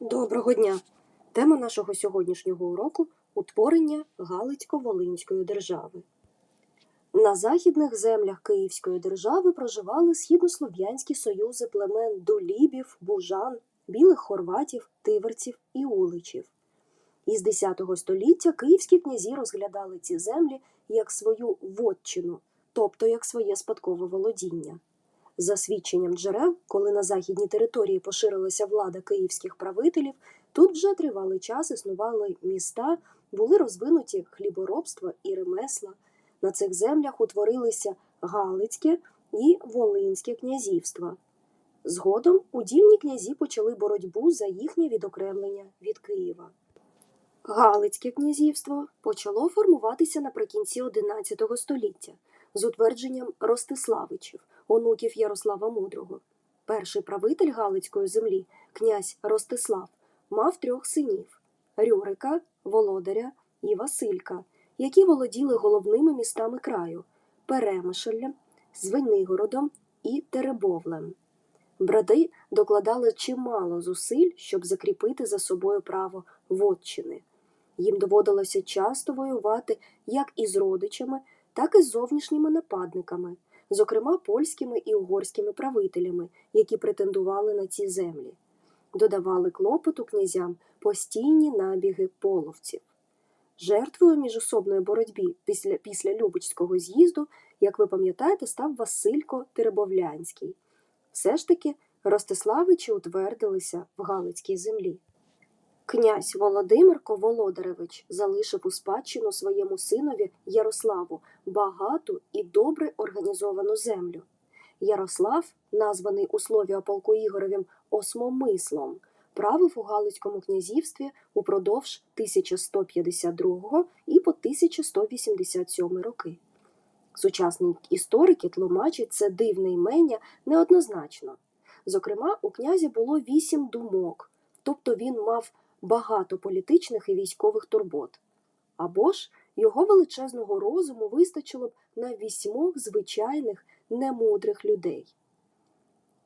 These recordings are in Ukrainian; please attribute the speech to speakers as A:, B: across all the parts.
A: Доброго дня! Тема нашого сьогоднішнього уроку утворення Галицько-Волинської держави. На західних землях Київської держави проживали східнослов'янські союзи племен Долібів, Бужан, білих хорватів, тиверців і уличів. Із X століття київські князі розглядали ці землі як свою вотчину, тобто як своє спадкове володіння. За свідченням джерел, коли на західній території поширилася влада київських правителів, тут вже тривалий час існували міста, були розвинуті хліборобство і ремесла. На цих землях утворилися Галицьке і Волинське князівства. Згодом удільні князі почали боротьбу за їхнє відокремлення від Києва. Галицьке князівство почало формуватися наприкінці XI століття з утвердженням Ростиславичів, онуків Ярослава Мудрого. Перший правитель Галицької землі, князь Ростислав, мав трьох синів Рюрика, Володаря і Василька, які володіли головними містами краю Перемишлем, Звенигородом і Теребовлем. Брати докладали чимало зусиль, щоб закріпити за собою право вотчини. Їм доводилося часто воювати як із родичами, так і з зовнішніми нападниками, зокрема польськими і угорськими правителями, які претендували на ці землі. Додавали клопоту князям постійні набіги половців. Жертвою міжособної боротьбі після, після Любочського з'їзду, як ви пам'ятаєте, став Василько Теребовлянський. Все ж таки Ростиславичі утвердилися в Галицькій землі. Князь Володимирко Володаревич залишив у спадщину своєму синові Ярославу багату і добре організовану землю. Ярослав, названий у слові о полку Осмомислом, правив у Галицькому князівстві упродовж 1152 і по 1187 роки. Сучасні історики тлумачать це дивне імення неоднозначно. Зокрема, у князя було вісім думок, тобто він мав багато політичних і військових турбот. Або ж його величезного розуму вистачило б на вісьмох звичайних немудрих людей.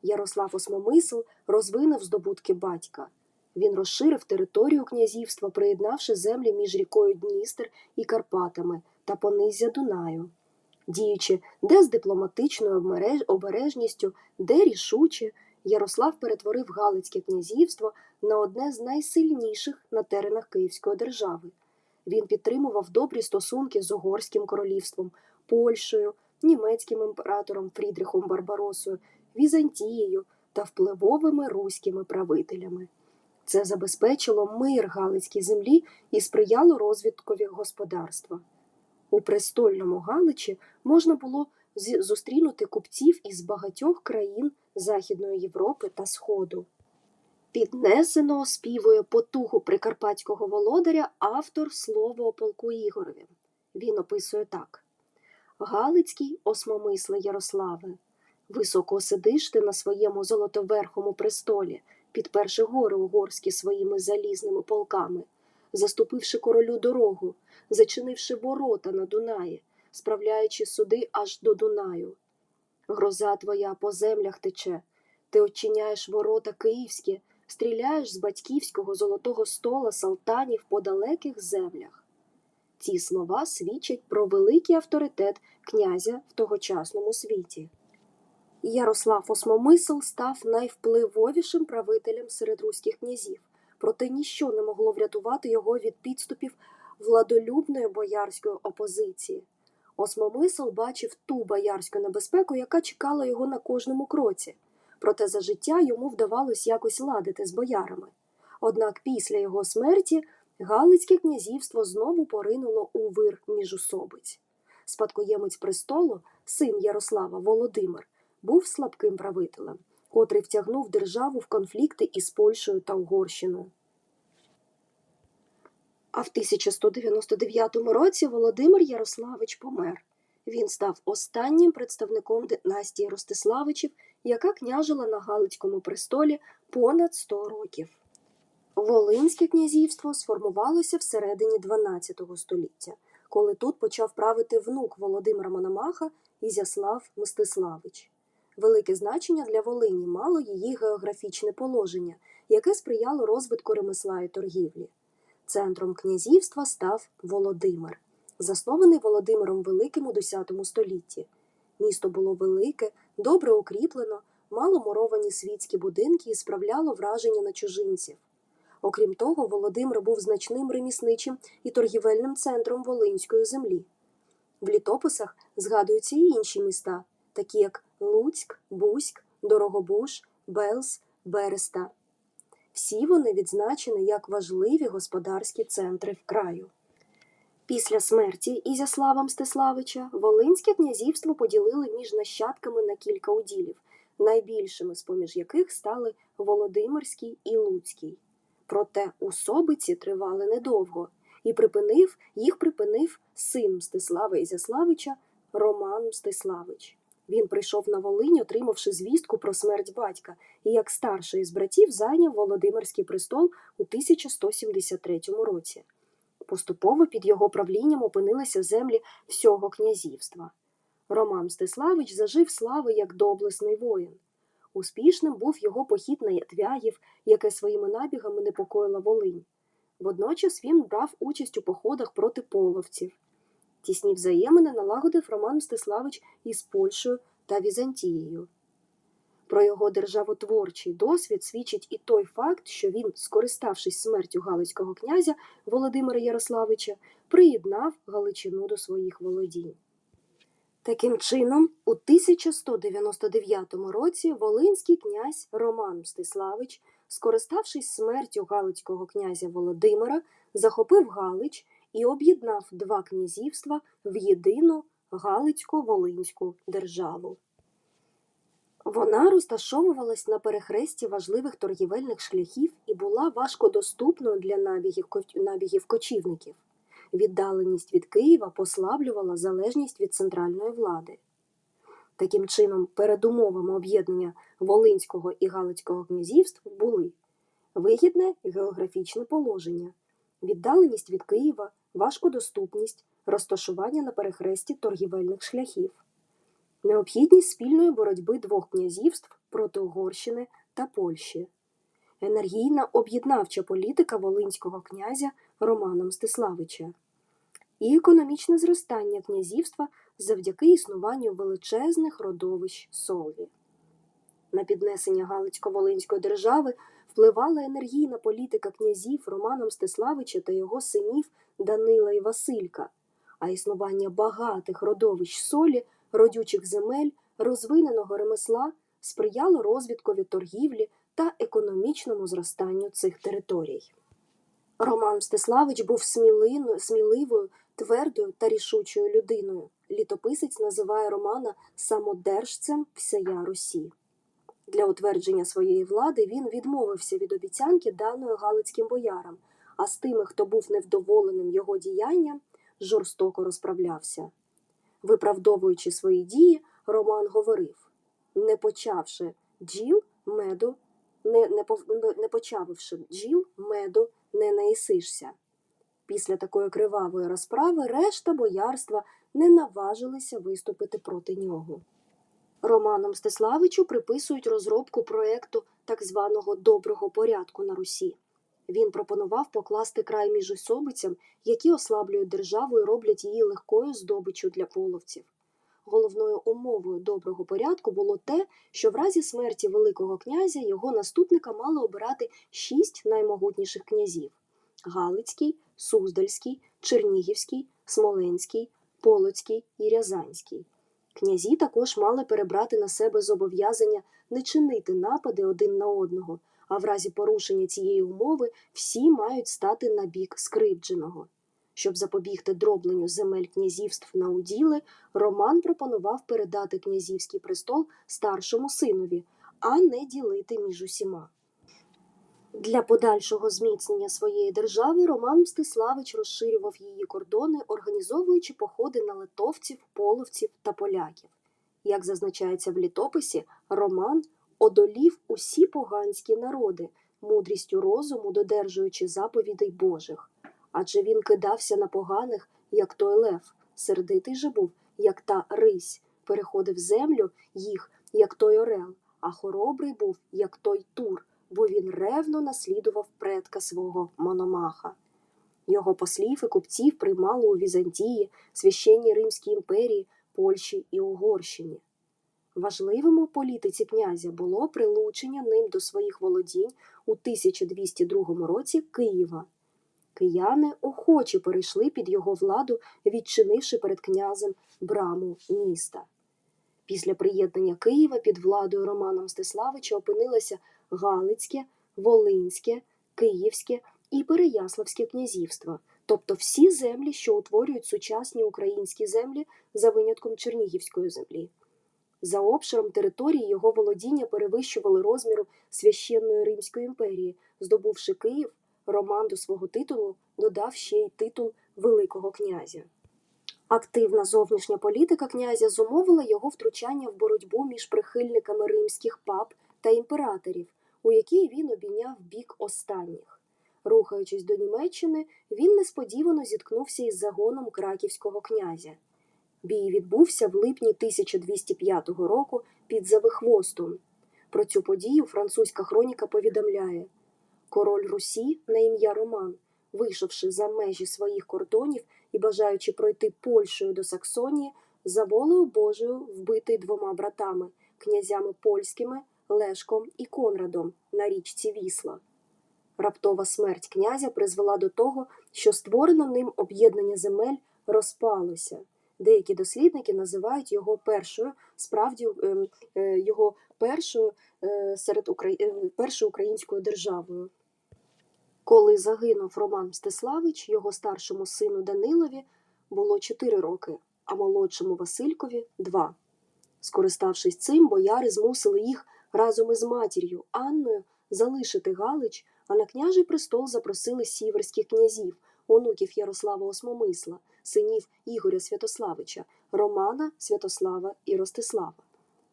A: Ярослав Осмомисл розвинув здобутки батька. Він розширив територію князівства, приєднавши землі між рікою Дністер і Карпатами та понизя Дунаю. Діючи де з дипломатичною обережністю, де рішуче, Ярослав перетворив Галицьке князівство на одне з найсильніших на теренах Київської держави. Він підтримував добрі стосунки з Угорським королівством, Польщею, німецьким імператором Фрідрихом Барбаросою, Візантією та впливовими руськими правителями. Це забезпечило мир Галицькій землі і сприяло розвиткові господарства. У престольному Галичі можна було зустрінути купців із багатьох країн Західної Європи та Сходу. Піднесено оспівує потугу прикарпатського володаря автор слова о полку Ігорові. Він описує так: Галицький осмомисле Ярославе, високо сидиш ти на своєму золотоверхому престолі, підперши гори угорські своїми залізними полками, заступивши королю дорогу, зачинивши ворота на Дунаї, справляючи суди аж до Дунаю. Гроза твоя по землях тече, ти очиняєш ворота київські, стріляєш з батьківського золотого стола салтанів по далеких землях. Ці слова свідчать про великий авторитет князя в тогочасному світі. Ярослав Осмомисл став найвпливовішим правителем серед руських князів, проте ніщо не могло врятувати його від підступів владолюбної боярської опозиції. Осмомисл бачив ту боярську небезпеку, яка чекала його на кожному кроці, проте за життя йому вдавалось якось ладити з боярами. Однак після його смерті Галицьке князівство знову поринуло у вир міжусобиць. Спадкоємець престолу, син Ярослава Володимир, був слабким правителем, котрий втягнув державу в конфлікти із Польщею та Угорщиною. А в 1199 році Володимир Ярославич помер. Він став останнім представником династії Ростиславичів, яка княжила на Галицькому престолі понад 100 років. Волинське князівство сформувалося всередині XII століття, коли тут почав правити внук Володимира Мономаха Ізяслав Мстиславич. Велике значення для Волині мало її географічне положення, яке сприяло розвитку ремесла і торгівлі. Центром князівства став Володимир, заснований Володимиром Великим у X столітті. Місто було велике, добре укріплено, мало муровані світські будинки і справляло враження на чужинців. Окрім того, Володимир був значним ремісничим і торгівельним центром Волинської землі. В літописах згадуються і інші міста, такі як Луцьк, Буськ, Дорогобуш, Белз, Береста. Всі вони відзначені як важливі господарські центри в краю. Після смерті Ізяслава Мстиславича Волинське князівство поділили між нащадками на кілька уділів, найбільшими з поміж яких стали Володимирський і Луцький. Проте особиці тривали недовго, і припинив їх припинив син Мстислава Ізяславича Роман Мстиславич. Він прийшов на Волинь, отримавши звістку про смерть батька, і як старший із братів зайняв Володимирський престол у 1173 році. Поступово під його правлінням опинилися землі всього князівства. Роман Мстиславич зажив слави як доблесний воїн. Успішним був його похід на Ятвягів, яке своїми набігами непокоїла Волинь. Водночас він брав участь у походах проти половців. Тісні взаємини налагодив Роман Мстиславич із Польщею та Візантією. Про його державотворчий досвід свідчить і той факт, що він, скориставшись смертю Галицького князя Володимира Ярославича, приєднав Галичину до своїх володінь. Таким чином, у 1199 році волинський князь Роман Мстиславич, скориставшись смертю Галицького князя Володимира, захопив Галич і об'єднав два князівства в єдину Галицько-Волинську державу. Вона розташовувалась на перехресті важливих торгівельних шляхів і була важкодоступною для набігів, набігів кочівників. Віддаленість від Києва послаблювала залежність від центральної влади. Таким чином, передумовами об'єднання Волинського і Галицького князівств були вигідне географічне положення, віддаленість від Києва, важкодоступність, розташування на перехресті торгівельних шляхів, необхідність спільної боротьби двох князівств проти Угорщини та Польщі, енергійна об'єднавча політика волинського князя Романа Мстиславича і економічне зростання князівства завдяки існуванню величезних родовищ солі. На піднесення Галицько-Волинської держави впливала енергійна політика князів Романа Мстиславича та його синів Данила і Василька, а існування багатих родовищ солі, родючих земель, розвиненого ремесла сприяло розвідкові торгівлі та економічному зростанню цих територій. Роман Мстиславич був смілиною, сміливою, твердою та рішучою людиною. Літописець називає Романа самодержцем всея Русі. Для утвердження своєї влади він відмовився від обіцянки даної галицьким боярам, а з тими, хто був невдоволеним його діянням, жорстоко розправлявся. Виправдовуючи свої дії, Роман говорив не почавши джіл меду, не, не, не почавивши джіл меду, не наїсишся. Після такої кривавої розправи решта боярства не наважилися виступити проти нього. Роману Мстиславичу приписують розробку проекту так званого доброго порядку на Русі. Він пропонував покласти край міжособицям, які ослаблюють державу і роблять її легкою здобиччю для половців. Головною умовою доброго порядку було те, що в разі смерті Великого князя його наступника мали обирати шість наймогутніших князів: Галицький, Суздальський, Чернігівський, Смоленський, Полоцький і Рязанський. Князі також мали перебрати на себе зобов'язання не чинити напади один на одного, а в разі порушення цієї умови всі мають стати на бік скривдженого. Щоб запобігти дробленню земель князівств на уділи, Роман пропонував передати князівський престол старшому синові, а не ділити між усіма. Для подальшого зміцнення своєї держави Роман Мстиславич розширював її кордони, організовуючи походи на литовців, половців та поляків. Як зазначається в літописі, Роман одолів усі поганські народи, мудрістю розуму додержуючи заповідей Божих. Адже він кидався на поганих, як той лев, сердитий же був, як та рись, переходив землю їх, як той орел, а хоробрий був, як той тур, бо він ревно наслідував предка свого Мономаха. Його послів і купців приймали у Візантії, священній Римській імперії, Польщі і Угорщині. Важливим у політиці князя було прилучення ним до своїх володінь у 1202 році Києва. Кияни охоче перейшли під його владу, відчинивши перед князем браму міста. Після приєднання Києва під владою Романа Мстиславича опинилося Галицьке, Волинське, Київське і Переяславське князівства, тобто всі землі, що утворюють сучасні українські землі за винятком Чернігівської землі. За обширом території його володіння перевищували розміру священної Римської імперії, здобувши Київ, Роман до свого титулу додав ще й титул Великого князя. Активна зовнішня політика князя зумовила його втручання в боротьбу між прихильниками римських пап та імператорів, у якій він обійняв бік останніх. Рухаючись до Німеччини, він несподівано зіткнувся із загоном краківського князя. Бій відбувся в липні 1205 року під Завихвостом. Про цю подію французька хроніка повідомляє король Русі на ім'я Роман, вийшовши за межі своїх кордонів і бажаючи пройти Польщею до Саксонії, за волею Божою вбитий двома братами, князями польськими Лешком і Конрадом на річці Вісла. Раптова смерть князя призвела до того, що створено ним об'єднання земель розпалося. Деякі дослідники називають його першою, справді ем, е, його першою е, серед е, першою українською державою. Коли загинув Роман Мстиславич, його старшому сину Данилові було 4 роки, а молодшому Василькові 2. Скориставшись цим, бояри змусили їх разом із матір'ю Анною залишити Галич, а на княжий престол запросили сіверських князів, онуків Ярослава Осмомисла, синів Ігоря Святославича, Романа, Святослава і Ростислава.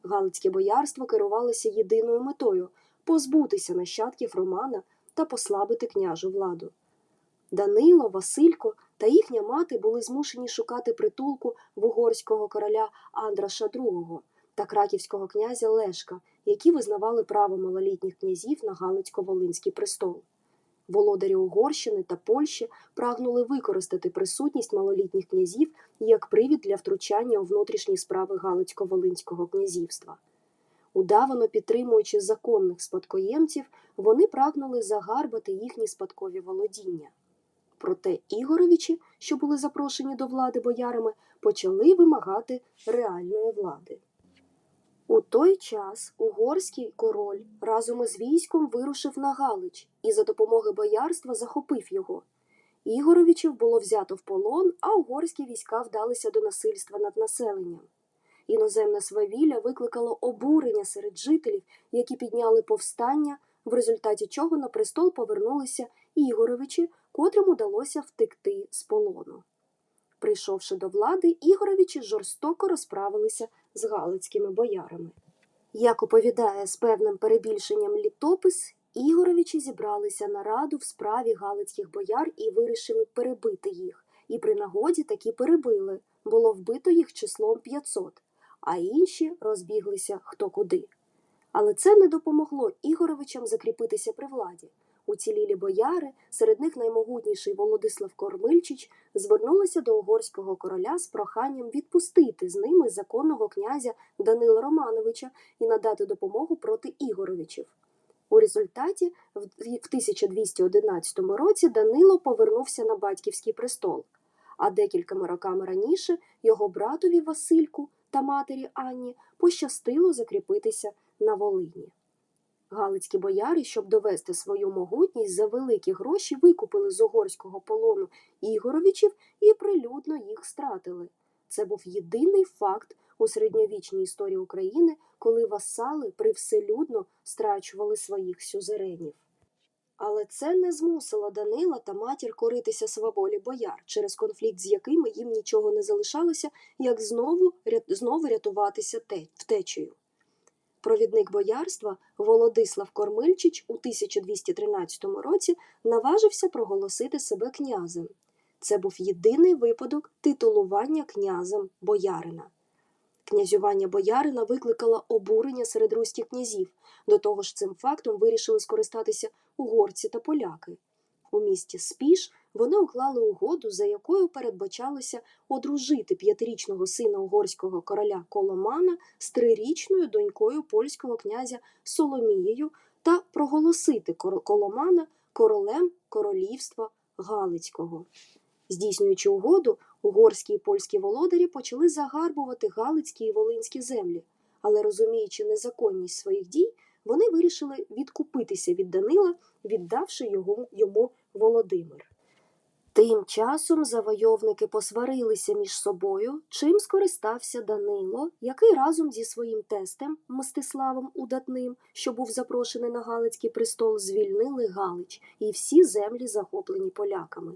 A: Галицьке боярство керувалося єдиною метою позбутися нащадків Романа та послабити княжу владу. Данило, Василько та їхня мати були змушені шукати притулку в угорського короля Андраша II та краківського князя Лешка, які визнавали право малолітніх князів на Галицько-Волинський престол. Володарі Угорщини та Польщі прагнули використати присутність малолітніх князів як привід для втручання у внутрішні справи Галицько-Волинського князівства. Удавано підтримуючи законних спадкоємців, вони прагнули загарбати їхні спадкові володіння. Проте Ігоровичі, що були запрошені до влади боярами, почали вимагати реальної влади. У той час угорський король разом із військом вирушив на Галич і за допомоги боярства захопив його. Ігоровичів було взято в полон, а угорські війська вдалися до насильства над населенням. Іноземне свавілля викликало обурення серед жителів, які підняли повстання, в результаті чого на престол повернулися Ігоровичі, котрим удалося втекти з полону. Прийшовши до влади, Ігоровичі жорстоко розправилися з галицькими боярами. Як оповідає з певним перебільшенням літопис, Ігоровичі зібралися на раду в справі галицьких бояр і вирішили перебити їх. І при нагоді таки перебили, було вбито їх числом 500, а інші розбіглися хто куди. Але це не допомогло Ігоровичам закріпитися при владі. Уцілілі бояри, серед них наймогутніший Володислав Кормильчич, звернулися до угорського короля з проханням відпустити з ними законного князя Данила Романовича і надати допомогу проти Ігоровичів. У результаті в 1211 році Данило повернувся на батьківський престол, а декількома роками раніше його братові Васильку та матері Анні пощастило закріпитися на Волині. Галицькі бояри, щоб довести свою могутність за великі гроші, викупили з угорського полону Ігоровичів і прилюдно їх стратили. Це був єдиний факт у середньовічній історії України, коли васали привселюдно страчували своїх сюзеренів. Але це не змусило Данила та матір коритися сваволі бояр, через конфлікт з якими їм нічого не залишалося, як знову, знову рятуватися те, втечею. Провідник боярства Володислав Кормильчич у 1213 році наважився проголосити себе князем. Це був єдиний випадок титулування князем боярина. Князювання боярина викликало обурення серед руських князів. До того ж, цим фактом вирішили скористатися угорці та поляки. У місті Спіш вони уклали угоду, за якою передбачалося одружити п'ятирічного сина угорського короля Коломана з трирічною донькою польського князя Соломією та проголосити Коломана королем королівства Галицького. Здійснюючи угоду, угорські і польські володарі почали загарбувати Галицькі і Волинські землі, але розуміючи незаконність своїх дій, вони вирішили відкупитися від Данила, віддавши його йому Володимир. Тим часом завойовники посварилися між собою, чим скористався Данило, який разом зі своїм тестем Мстиславом Удатним, що був запрошений на Галицький престол, звільнили Галич і всі землі, захоплені поляками.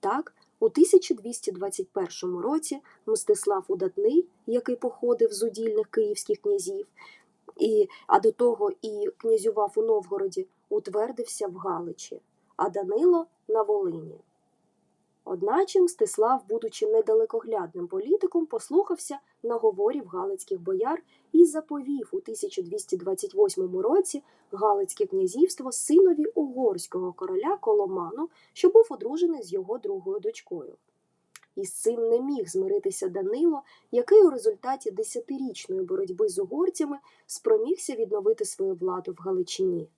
A: Так, у 1221 році Мстислав Удатний, який походив з удільних київських князів, і, а до того і князював у Новгороді, утвердився в Галичі, а Данило на Волині. Одначе Мстислав, будучи недалекоглядним політиком, послухався наговорів галицьких бояр і заповів у 1228 році Галицьке князівство синові угорського короля Коломану, що був одружений з його другою дочкою. І з цим не міг змиритися Данило, який у результаті десятирічної боротьби з угорцями спромігся відновити свою владу в Галичині.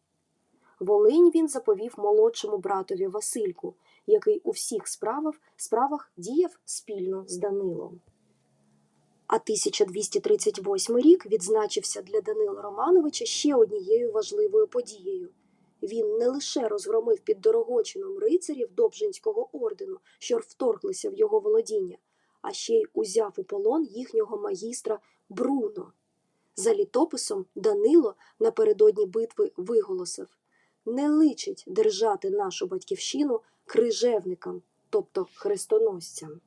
A: Волинь він заповів молодшому братові Васильку, який у всіх справах, справах діяв спільно з Данилом. А 1238 рік відзначився для Данила Романовича ще однією важливою подією. Він не лише розгромив під Дорогочином рицарів Добжинського ордену, що вторглися в його володіння, а ще й узяв у полон їхнього магістра Бруно. За літописом Данило напередодні битви виголосив не личить держати нашу батьківщину крижевникам, тобто хрестоносцям.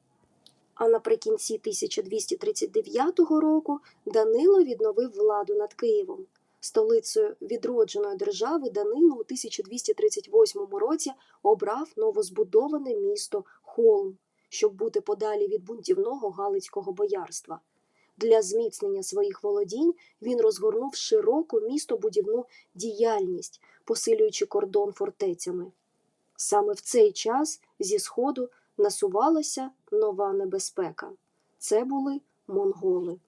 A: А наприкінці 1239 року Данило відновив владу над Києвом. Столицею відродженої держави Данило у 1238 році обрав новозбудоване місто Холм, щоб бути подалі від бунтівного галицького боярства. Для зміцнення своїх володінь він розгорнув широку містобудівну діяльність, посилюючи кордон фортецями. Саме в цей час зі сходу насувалася нова небезпека. Це були монголи.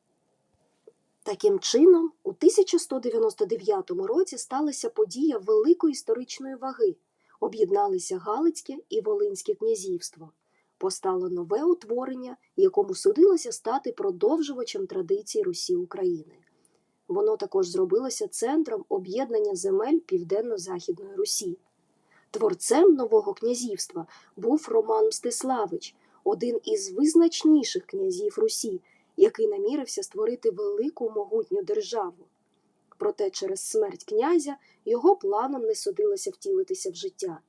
A: Таким чином, у 1199 році сталася подія великої історичної ваги. Об'єдналися Галицьке і Волинське князівство. Постало нове утворення, якому судилося стати продовжувачем традицій Русі України. Воно також зробилося центром об'єднання земель Південно-Західної Русі. Творцем нового князівства був Роман Мстиславич, один із визначніших князів Русі, який намірився створити велику могутню державу. Проте через смерть князя його планом не судилося втілитися в життя.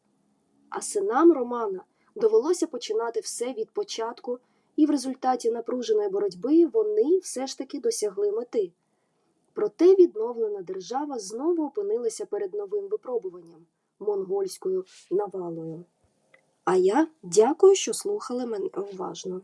A: А синам Романа довелося починати все від початку, і в результаті напруженої боротьби вони все ж таки досягли мети. Проте відновлена держава знову опинилася перед новим випробуванням монгольською навалою. А я дякую, що слухали мене уважно.